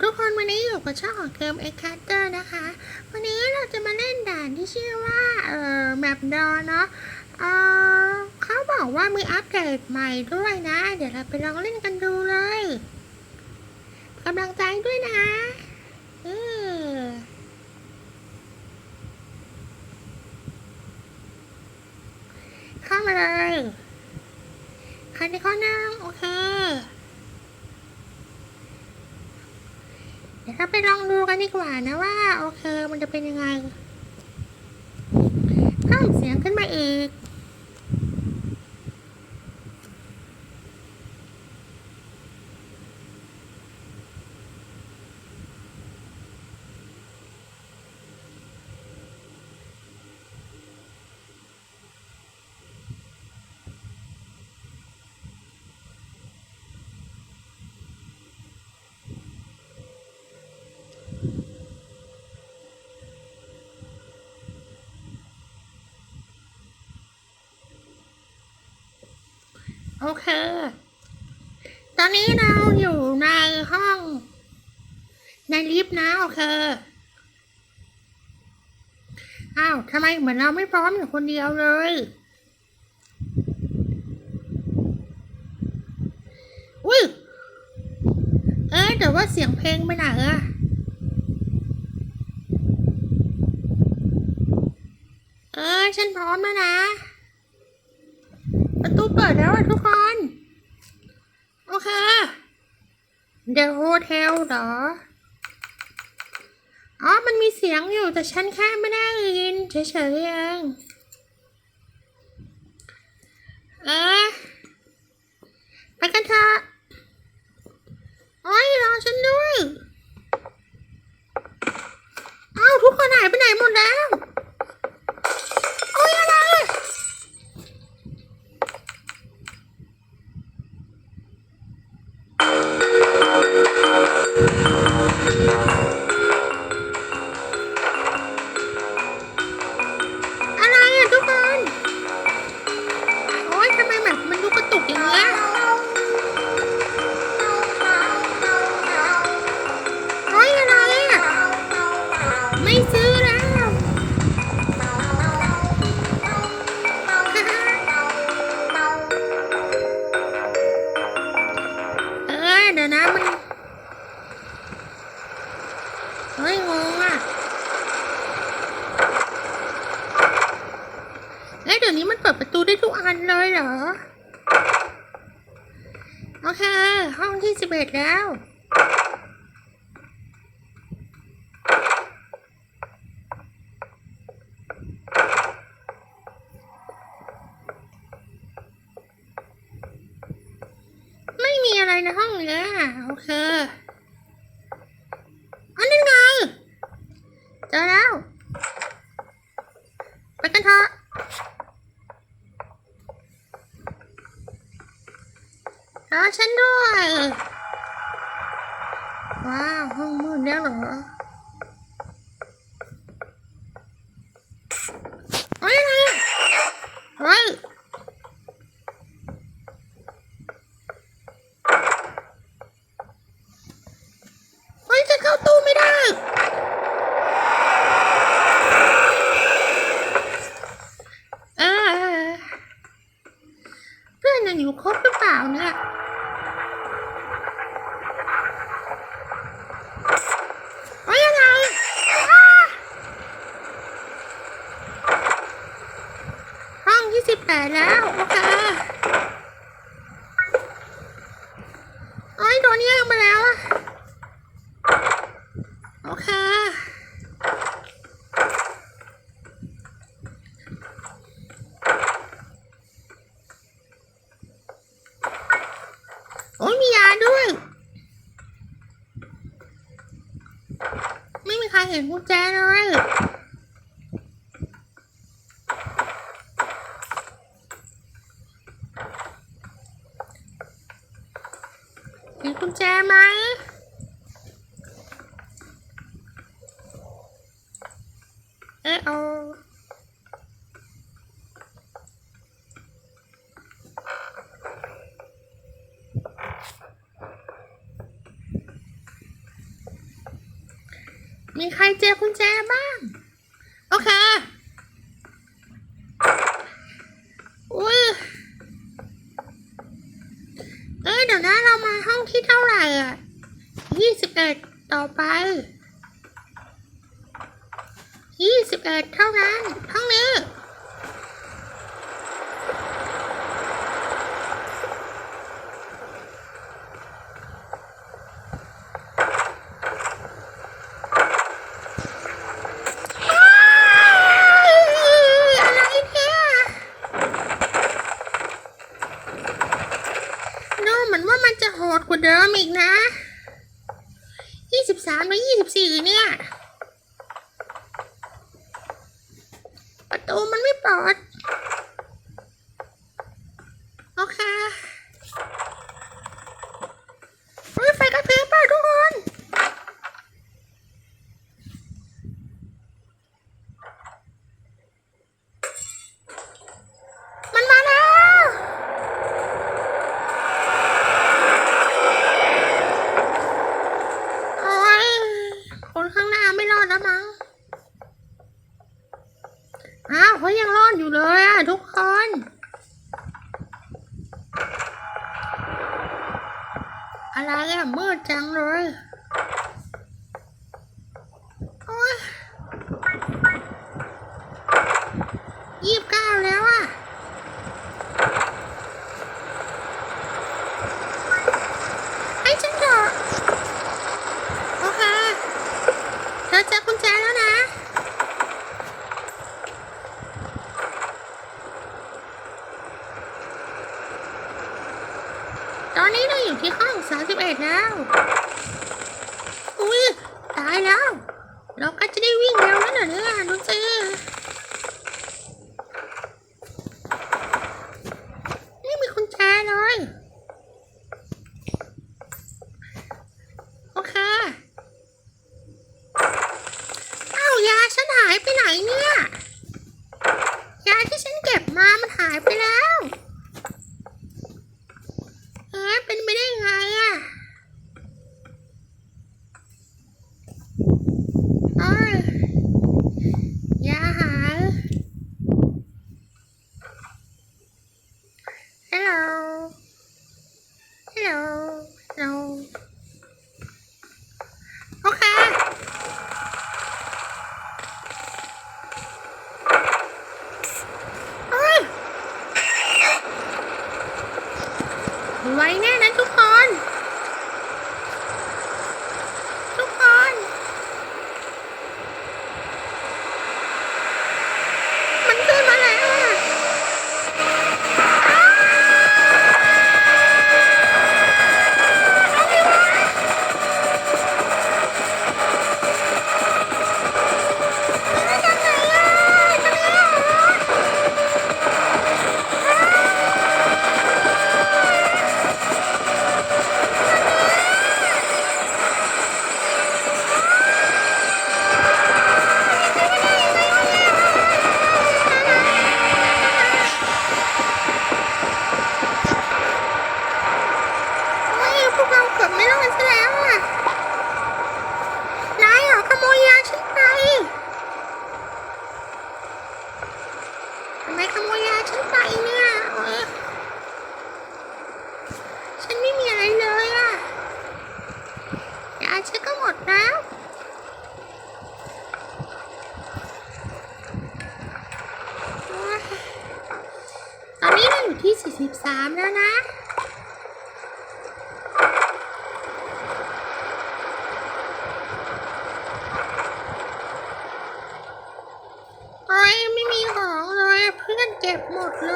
ทุกคนวันนี้อยู่กับช่องของเกมเอ็กคัตเตอร์นะคะ วันนี้เราจะมาเล่นด่านที่ชื่อว่าเอ่อแมปดอเนาะเอ่อเขาบอกว่ามีอัปเดตใหม่ด้วยนะ เดี๋ยวเราไปลองเล่นกันดูเลยกำลังใจด้วยนะเออเข้ามาเลยใครในข้อนั่งโอเค ดี๋ยวเราไปลองดูกันดีกว่านะว่า โอเคมันจะเป็นยังไงเพิ่มเสียงขึ้นมาอีก โอเค ตอนนี้เราอยู่ในห้อง ในลิฟต์นะโอเค อ้าวทำไมเหมือนเราไม่พร้อมอยู่คนเดียวเลย อุ้ย เอ๊แต่ว่าเสียงเพลงไปไหนอะเออฉันพร้อมแล้วนะประตูเปิดแล้วอะทุก คนโอเคเด e โฮเทลเหรอ อ๋อ มันมีเสียงอยู่แต่ฉันแค่ไม่ได้ยินเฉยๆเองเออไปกันเถอะโอ้ยรอฉันด้วย อ้าว ทุกคนหายไปไหนหมดแล้ว เออเดี๋ยวนะมัน เฮ้ยงงอะ เอ๊ะเดี๋ยวนี้มันเปิดประตูได้ทุกอันเลยเหรอ โอเค ห้องที่สิบเอ็ดแล้ว ไม่มีอะไรในห้องเนี้ยโอเค อันนั้นไง เจอแล้ว ไปกันเถอะรอฉันด้วย ว้าว ห้องมืดแล้วเหรอเฮ้ยอะไรอะเฮ้ยเฮ้ยจะเข้าตู้ไม่ได้ เออ เพื่อ นยังอยู่ครบหรือเปล่าเนี่ยโอ้ยอะไรห้องยี่สิบแปดแล้ว โอเคโอ้ยโดนแย่งมาแล้วอะโอเค โอ้ยมียาด้วย ไม่มี ใครเห็นกุญแจเลยเห็นกุญแจไหมเออา มี ใครเจอกุญแจบ้าง โอเคอุ้ยเอ้ยเดี๋ยวนะเรามาห้องที่เท่าไหร่อะยี่สิบเอ็ดต่อไปยี่สิบเอ็ดเท่านั้นห้องนี้ อะไรเนี่ยดู เหมือนว่ามันจะโหดกว่าเดิมอีกนะ ยี่สิบสามหรือยี่สิบสี่เนี่ย ประตูมันไม่เปิด โอเคเฮ้ยไฟกระพริบเปล่าทุกคน มันมาแล้ว โอ้ย คนข้างหน้า ไม่รอดแล้วมั้ง อ้าวเขายังรอดอยู่เลยอะทุกคนอะไรอะมืดจังเลย โอ้ยยี่สิบเก้าแล้วอะ ให้ฉันเถอะโอเคเธอเจอกุญแจแล้วนะ ตอนนี้เราอยู่ที่ห้อง 31 แล้ว อุ้ยตายแล้ว เราก็จะได้วิ่งเร็วแล้วเหรอเนี่ยดูสิ ฉันก็หมดแล้วตอนนี้เราอยู่ที่ 43 แล้วนะโอ้ยไม่มีของเลยเพื่อนเก็บหมดเล